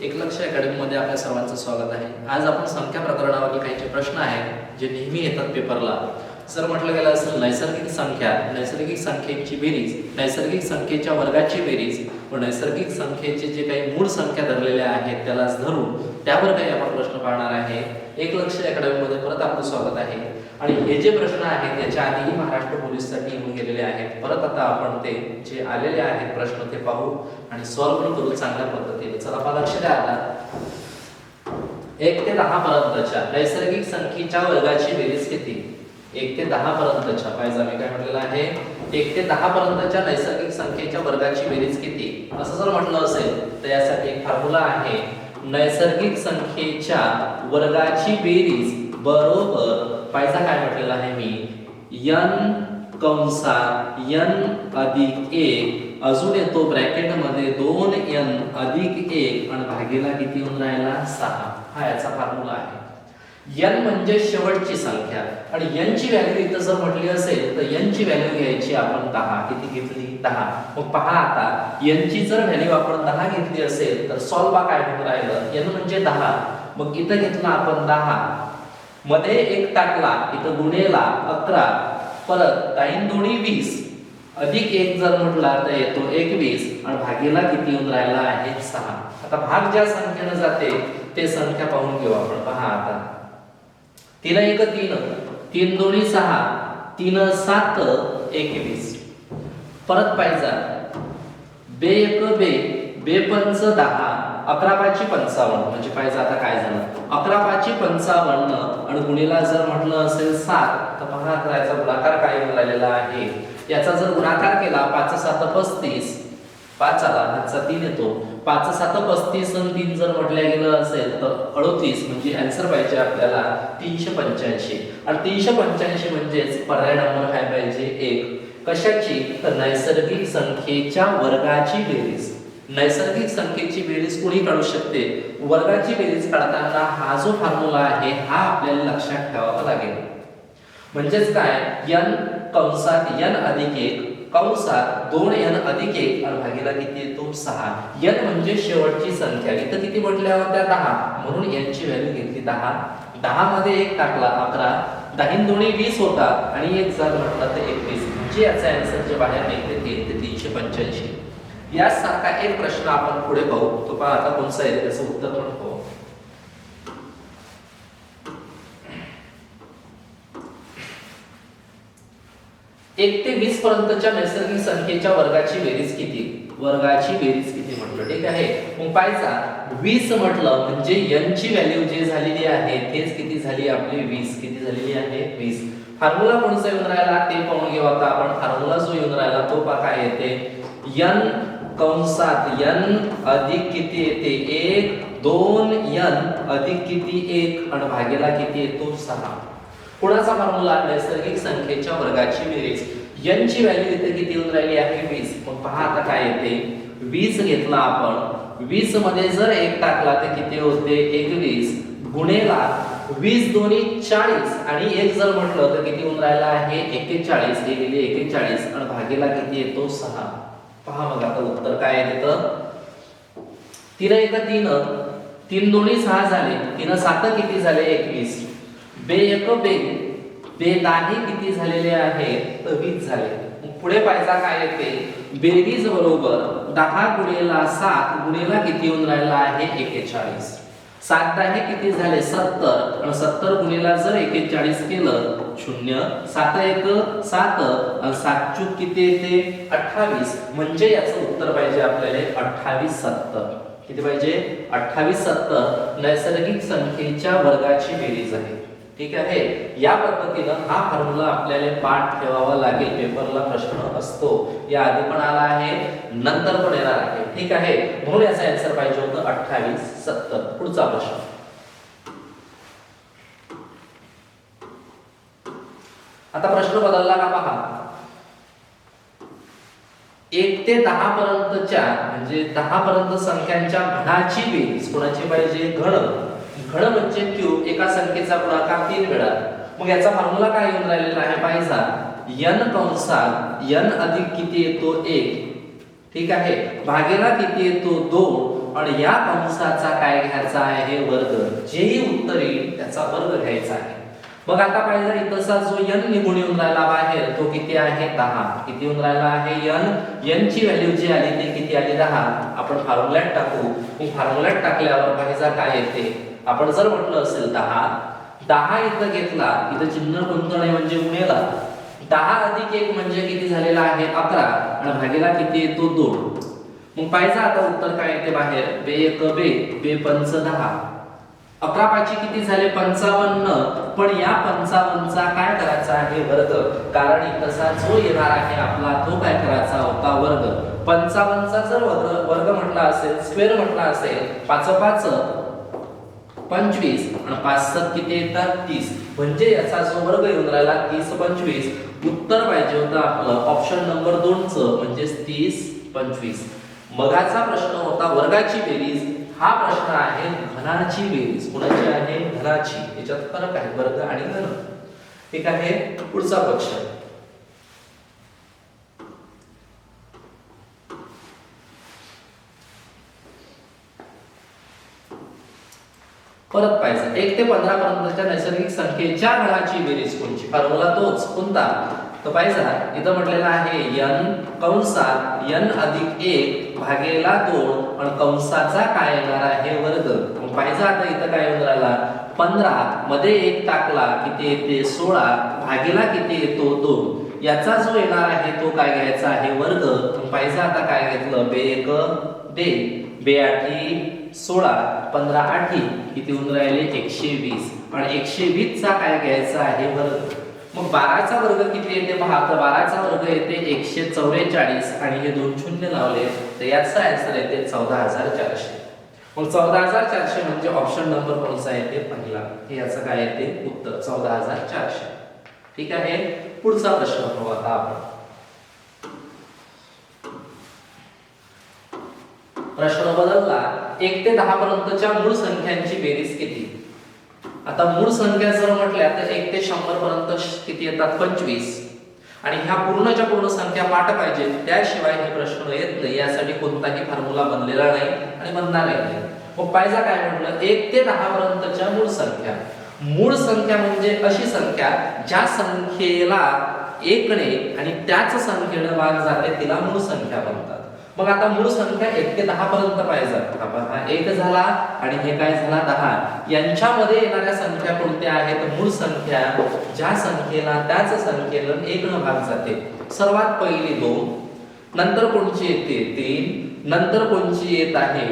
एकलक्ष अकॅडमीमध्ये आपल्या सर्वांचं स्वागत आहे. आज आपण संख्या प्रकरणावरील काही जे प्रश्न आहेत जे नेहमी येतात पेपरला. सर म्हटलं गेलं असेल नैसर्गिक संख्या नैसर्गिक संख्येची बेरीज नैसर्गिक संख्येच्या वर्गाची बेरीज व नैसर्गिक संख्येचे जे काही मूळ संख्या धरलेल्या आहेत त्यालाच धरून त्यावर काही आपण प्रश्न पाहणार आहे. एक लक्ष अकॅडमीमध्ये परत आपलं स्वागत आहे. आणि हे जे प्रश्न आहेत याच्या आधीही महाराष्ट्र पोलीससाठी येऊन गेलेले आहेत. परत आता आपण ते जे आलेले आहेत प्रश्न ते पाहू आणि सॉल्व्ह पण करू चांगल्या पद्धतीने. चला आपण लक्ष द्या आता. एक ते दहा पर्यंतच्या नैसर्गिक संख्येच्या वर्गाची बेरीज किती? एक ते दहा पर्यंतच्या. पाहिजे मी काय म्हटलेलं आहे? एक ते दहा पर्यंतच्या नैसर्गिक संख्येच्या वर्गाची बेरीज किती? असं जर म्हटलं असेल तर यासाठी एक फॉर्म्युला आहे. नैसर्गिक संख्येच्या वर्गाची बेरीज बरोबर पाहिजे काय म्हटलेलं आहे मी? यन कंसात यन अधिक एक. अजून येतो ब्रॅकेटमध्ये दोन यन अधिक एक. आणि भागीला किती होऊन राहिला? सहा. हा याचा फॉर्म्युला आहे. यन म्हणजे शेवटची संख्या. आणि यनची व्हॅल्यू इथं जर म्हटली असेल तर यनची व्हॅल्यू घ्यायची आपण दहा. किती घेतली? दहा. मग पहा आता यनची जर व्हॅल्यू आपण दहा घेतली असेल तर सॉल्वा काय होऊन राहिलं? यन म्हणजे दहा. मग इथं घेतला आपण दहा. मध्ये एक टाकला इथं गुणेला अकरा परत दाईन दोन्ही वीस. अधिक एक जर म्हटला तर येतो एकवीस आणि भागीला किती येऊन राहिला आहे? सहा. आता भाग ज्या संख्येनं जाते ते संख्या पाहून घेऊ आपण. पहा आता. तीन एक तीन तीन दोन्ही सहा तीन सात एकवीस. परत पाहिजे. बे एक बे बे पंच दहा. अकरा पाचशे पंचावन्न म्हणजे पाहिजे आता काय झालं? अकरा पाचशे पंचावन्न आणि गुणीला जर म्हटलं असेल सात तर पहा अकराचा याचा गुणाकार काय येऊन राहिलेला आहे? याचा जर गुणाकार केला पाच सात पस्तीस पाच आला हातचा तीन येतो. पाच सात पस्तीस आणि तीन जर म्हटलं गेलं असेल तर अडोतीस म्हणजे आन्सर पाहिजे आपल्याला तीनशे पंच्याऐंशी आणि तीनशे पंच्याऐंशी म्हणजेच पर्याय नंबर काय पाहिजे? एक कशाची? तर नैसर्गिक संख्येच्या वर्गाची बेरीज. नैसर्गिक संख्येची बेरीज कुणी काढू शकते. वर्गाची बेरीज काढताना हा जो फॉर्म्युला आहे हा आपल्याला लक्षात ठेवावा लागेल. म्हणजेच काय? यन कंसात यन अधिक एक कंसात दोन यन अधिक एक आणि भागीला किती? येतो सहा. यन म्हणजे शेवटची संख्या. इथं किती म्हटल्या होत्या दहा? म्हणून यांची व्हॅल्यू घेतली दहा. दहा मध्ये एक टाकला अकरा. दाहीन दोन्ही वीस होता आणि एक जर म्हटलं तर एकवीस म्हणजे याचा आन्सर जे बाहेर निघते ते ते तीनशे पंच्याऐंशी. यासारखा एक प्रश्न आपण पुढे पाहू. तो पहा आता कोणचा आहे? त्याचं उत्तर पण पाहू. एक ते वीस पर्यंतच्या नैसर्गिक संख्येच्या वर्गाची बेरीज किती? वर्गाची बेरीज किती म्हटलं? ठीक आहे. मग पाहायचा वीस म्हटलं म्हणजे n ची व्हॅल्यू जे झालेली आहे तेच किती झाली आपली? वीस. किती झालेली आहे? वीस. फॉर्म्युला कोणचा येऊन राहिला ते पाहून घेऊ आता आपण. फॉर्म्युला जो येऊन राहिला तो पहा काय येते. यन कंसात यन अधिक किती येते? एक दोन यन अधिक किती? एक. आणि भागेला किती येतो? सहा. कुणाचा फॉर्म्युला नैसर्गिक संख्येच्या वर्गाची बेरीज. n ची व्हॅल्यू इथे किती येऊन राहिली आहे? वीस. मग पहा आता काय येते? वीस घेतला आपण. वीसमध्ये जर एक टाकला तर किती होते? एकवीस. गुणेला वीस दोन्ही चाळीस. आणि एक जर म्हटलं तर किती होऊन राहिला आहे? एकेचाळीस. हे एकेचाळीस. आणि भागेला किती येतो? सहा. पहा मग काय आहे तिथं. तीन एक तीन तीन दोन्ही सहा झाले. तीन सात किती झाले? एकवीस. बे एक बे. बे दाही किती झालेले आहे? तर वीस झाले. पुढे पाहायचा काय येते बेरीज बरोबर दहा गुणेला सात गुणेला किती येऊन राहिला आहे? एकेचाळीस. सात दहा किती झाले? सत्तर. आणि सत्तर गुणेला जर एकेचाळीस केलं शून्य. सात एक सात. आणि सात चूक किती येते? अठ्ठावीस. म्हणजे याचं उत्तर पाहिजे आपल्याला अठ्ठावीस सत्तर. किती पाहिजे? अठ्ठावीस सत्तर. नैसर्गिक संख्येच्या वर्गाची बेरीज आहे. ठीक आहे? या पद्धतीनं हा फॉर्म्युला आपल्याला पाठ ठेवावा लागेल. पेपरला प्रश्न असतो. या आधी पण आला आहे. नंतर पण येणार आहे. ठीक आहे? म्हणून याचा आन्सर पाहिजे होतं. अठ्ठावीस सत्तर. पुढचा प्रश्न. आता प्रश्न बदलला का पहा? एक ते दहा पर्यंतच्या म्हणजे दहा पर्यंत संख्यांच्या घणाची बेरीज कोणाची पाहिजे? घन. घड म्हणजे क्यूब एका संख्येचा गुणाकार तीन वेळा. मग याचा फॉर्म्युला काय येऊन राहिलेला आहे पाहिजा? यन कंसात यन अधिक किती येतो? एक. ठीक आहे? भागेला किती येतो? दोन. आणि या कंसाचा काय घ्यायचा आहे? वर्ग. जेही उत्तर येईल त्याचा वर्ग घ्यायचा आहे. मग आता पाहिजे इथंचा जो यन निघून येऊन राहिला बाहेर तो किती आहे? दहा. किती येऊन राहिला आहे? यन. यन ची व्हॅल्यू जी आली ती किती आली? दहा. आपण फॉर्म्युल्यात टाकू. मग फॉर्म्युल्यात टाकल्यावर पाहिजे काय येते? आपण जर म्हटलं असेल दहा दहा इथं घेतला इथं चिन्ह कोणतं नाही म्हणजे गुणेला दहा अधिक एक म्हणजे किती झालेला आहे? अकरा. आणि भागीला किती येतो दोन. मग पाहिजे आता उत्तर काय येते बाहेर. बे एक बे. बे पंच दहा. अकरा पाची किती झाले? पंचावन्न. पण या पंचावन्नचा काय करायचा आहे वर्ग? कारण तसा जो येणार आहे आपला तो काय करायचा होता वर्ग? पंचावन्नचा जर वर्ग वर्ग म्हटला असेल स्क्वेअर म्हटला असेल पाच पाच पंचवीस आणि पाच सात किती येतात? तीस. म्हणजे याचा जो वर्ग येऊन राहिला तीस पंचवीस. उत्तर पाहिजे होतं आपलं. ऑप्शन नंबर दोन च म्हणजेच तीस पंचवीस. मगाचा प्रश्न होता वर्गाची बेरीज. हा प्रश्न आहे घनाची बेरीज. कुणाची आहे? घनाची याच्यात फरक आहे वर्ग आणि घन ठीक आहे? पुढचा प्रश्न. परत पाहिजे एक ते पंधरा पर्यंतच्या नैसर्गिक संख्येच्या घराची बेरीज कोणची? फॉर्म्युला तोच. कोणता? तर पाहिजे इथं म्हटलेलं आहे यन कंसात यन अधिक एक भागेला दोन पण कंसाचा काय येणार आहे वर्ग? मग पाहिजे आता इथं काय येऊन राहिला? पंधरा. मध्ये एक टाकला किती येते? सोळा. भागेला किती येतो? दोन. याचा जो येणार आहे तो काय घ्यायचा आहे? वर्ग. पाहिजे आता काय घेतलं? बे एक बे. बे आठी सोळा पंधरा आठी किती होऊन राहिले? एकशे वीस. आणि एकशे वीस चा काय घ्यायचा आहे वर्ग? मग बाराचा वर्ग किती येते? पहा तर बाराचा वर्ग येते एकशे चौवेचाळीस आणि हे दोन शून्य लावले तर याचा आन्सर येते चौदा हजार चारशे. मग चौदा हजार चारशे म्हणजे ऑप्शन नंबर कोणता येते? पहिला. हे याचं काय येते? उत्तर चौदा हजार चारशे. ठीक आहे? पुढचा प्रश्न पाहू आता आपण. प्रश्न बदलला. एक ते दहा पर्यंतच्या मूळ संख्यांची बेरीज किती? आता मूळ संख्या जर म्हटल्या तर एक ते शंभर पर्यंत किती येतात? पंचवीस. आणि ह्या पूर्णच्या पूर्ण संख्या पाठ पाहिजे त्याशिवाय हे प्रश्न येत नाही. यासाठी कोणताही फॉर्म्युला बनलेला नाही आणि बनणार नाही. मग पाहिजे काय म्हटलं? एक ते दहा पर्यंतच्या मूळ संख्या. मूळ संख्या म्हणजे अशी संख्या ज्या संख्येला एकने आणि त्याच संख्येने भाग जाते तिला मूळ संख्या म्हणतात. मग आता मूळ संख्या एक ते दहा पर्यंत पाहिजे आपण हा एक झाला आणि हे काय झाला? दहा. यांच्यामध्ये येणाऱ्या संख्या कोणत्या आहेत? मूळ संख्या. ज्या संख्येला त्याच संख्येला एक न भाग जाते सर्वात पहिली दोन. नंतर कोणची येते? तीन. नंतर कोणची येत आहे?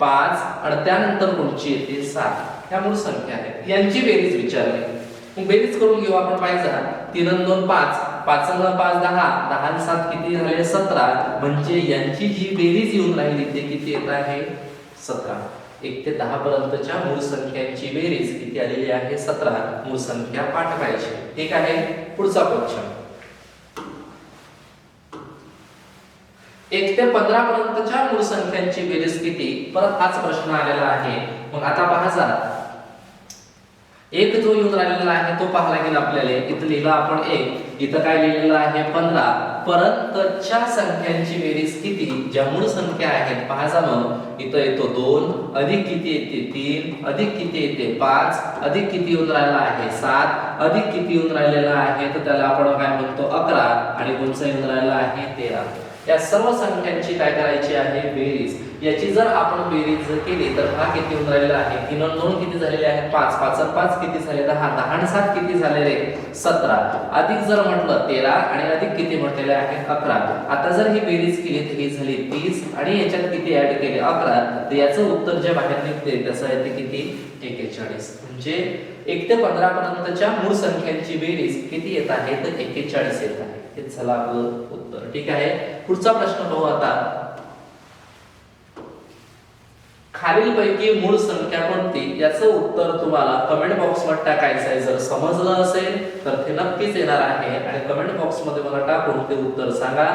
पाच. आणि त्यानंतर कोणची येते? सात. ह्या मूळ संख्या आहेत. यांची बेरीज विचारली. मग बेरीज करून घेऊ. आपण पाहिजे तीन दोन पाच. पाच पाच दहा दहा सात किती झाले सतरा. म्हणजे यांची जी बेरीज येऊन राहिली ते किती येत आहे? सतरा. एक ते दहा पर्यंतच्या मूळ संख्यांची बेरीज किती आलेली आहे? सतरा. मूळ संख्या पाठ पाहिजे ठीक आहे? पुढचा क्वेश्चन एक ते पंधरा पर्यंतच्या मूळ संख्यांची बेरीज किती? परत हाच प्रश्न आलेला आहे. मग आता पहा एक जो येऊन राहिलेला आहे तो पाहायला गेला आपल्याला. इथं लिहिलं आपण एक. इथं काय लिहिलेलं आहे? पंधरा. पर्यंतच्या संख्यांची बेरीज किती ज्या मूळ संख्या आहेत पहा मग. इथं येतो दोन अधिक किती येते? तीन अधिक किती येते? पाच अधिक किती येऊन राहिला आहे? सात अधिक किती येऊन राहिलेला आहे? तर त्याला आपण काय म्हणतो? अकरा. आणि कोणचा येऊन राहिला आहे तेरा. या सर्व संख्यांची काय करायची आहे? बेरीज याची जर आपण बेरीज जर केली तर हा किती होऊन राहिलेला आहे? तीन दोन किती झालेले आहे पाच. पाच पाच किती झाले? दहा. दहा आणि सात किती झालेले? सतरा. अधिक जर म्हटलं तेरा आणि अधिक किती म्हटलेले आहे? अकरा. आता जर ही बेरीज केली तर ही झाली तीस आणि याच्यात किती ऍड केले? अकरा. तर याचं उत्तर जे बाहेर निघते त्याचं येते किती? एकेचाळीस. म्हणजे एक ते पंधरा पर्यंतच्या मूळ संख्यांची बेरीज किती येत आहे? तर एकेचाळीस येत आहे. हे झालं आपलं उत्तर. ठीक आहे? पुढचा प्रश्न पाहू आता. खालीलपैकी मूळ संख्या कोणती? याचं उत्तर तुम्हाला कमेंट बॉक्समध्ये टाकायचं आहे. जर समजलं असेल तर ते नक्कीच येणार आहे. आणि कमेंट बॉक्समध्ये मला टाकून ते उत्तर सांगा.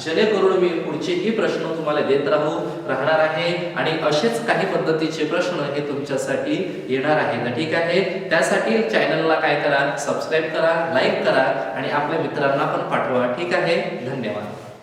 जेणेकरून मी पुढचेही प्रश्न तुम्हाला देत राहू राहणार आहे. आणि असेच काही पद्धतीचे प्रश्न हे तुमच्यासाठी येणार आहे ठीक आहे. त्यासाठी चॅनलला काय करा? सबस्क्राईब करा लाईक करा. आणि आपल्या मित्रांना पण पाठवा. ठीक आहे? धन्यवाद.